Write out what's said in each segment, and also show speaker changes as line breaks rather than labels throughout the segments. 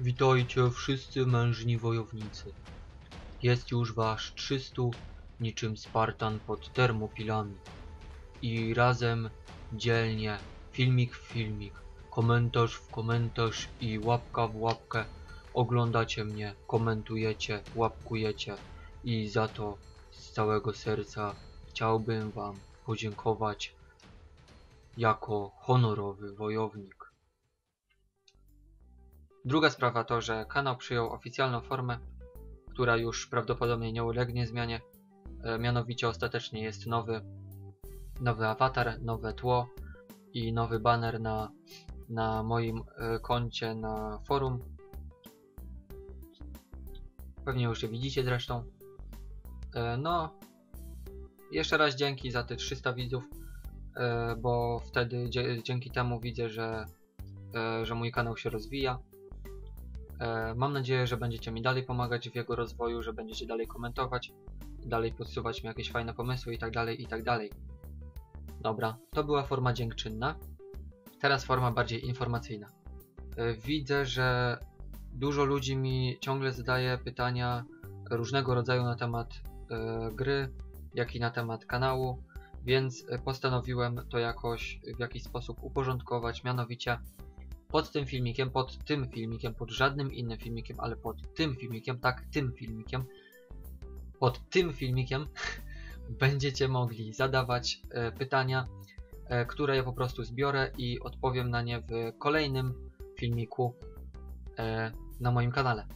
Witajcie wszyscy mężni wojownicy. Jest już wasz 300 niczym Spartan pod termopilami. I razem, dzielnie, filmik w filmik, komentarz w komentarz i łapka w łapkę oglądacie mnie, komentujecie, łapkujecie i za to z całego serca chciałbym wam podziękować jako honorowy wojownik. Druga sprawa to, że kanał przyjął oficjalną formę, która już prawdopodobnie nie ulegnie zmianie. E, mianowicie ostatecznie jest nowy, nowy awatar, nowe tło i nowy banner na, na moim e, koncie na forum. Pewnie już je widzicie zresztą. E, no, jeszcze raz dzięki za te 300 widzów, bo wtedy dzięki temu widzę, że, że mój kanał się rozwija. E, Mam nadzieję, że będziecie mi dalej pomagać w jego rozwoju, że będziecie dalej komentować, dalej podsuwać mi jakieś fajne pomysły i tak dalej, i tak. Dobra, to była forma dziękczynna. Teraz forma bardziej informacyjna. E, Widzę, że dużo ludzi mi ciągle zadaje pytania różnego rodzaju na temat e, gry, jak i na temat kanału, więc postanowiłem to jakoś w jakiś sposób uporządkować, mianowicie pod tym filmikiem, pod tym filmikiem, pod żadnym innym filmikiem, ale pod tym filmikiem, tak, tym filmikiem, pod tym filmikiem będziecie mogli zadawać e, pytania, e, które ja po prostu zbiorę i odpowiem na nie w kolejnym filmiku e, na moim kanale.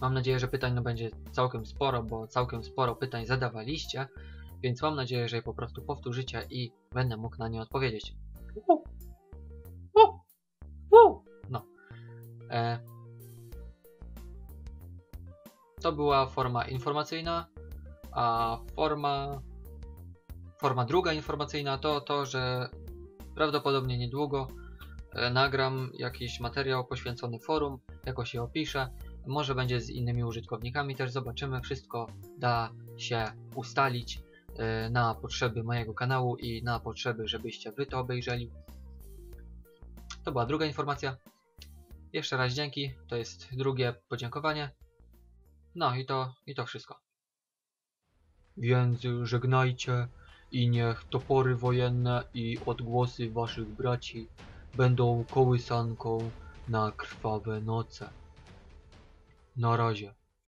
Mam nadzieję, że pytań no będzie całkiem sporo, bo całkiem sporo pytań zadawaliście, więc mam nadzieję, że je po prostu powtórzycie i będę mógł na nie odpowiedzieć. Uhu. Uh. No. E, to była forma informacyjna, a forma forma druga informacyjna to to, że prawdopodobnie niedługo e, nagram jakiś materiał poświęcony forum, jakoś je opiszę. Może będzie z innymi użytkownikami, też zobaczymy. Wszystko da się ustalić e, na potrzeby mojego kanału i na potrzeby, żebyście wy to obejrzeli. To była druga informacja. Jeszcze raz dzięki. To jest drugie podziękowanie. No i to, i to wszystko. Więc żegnajcie i niech topory wojenne i odgłosy waszych braci będą kołysanką na krwawe noce. Na razie.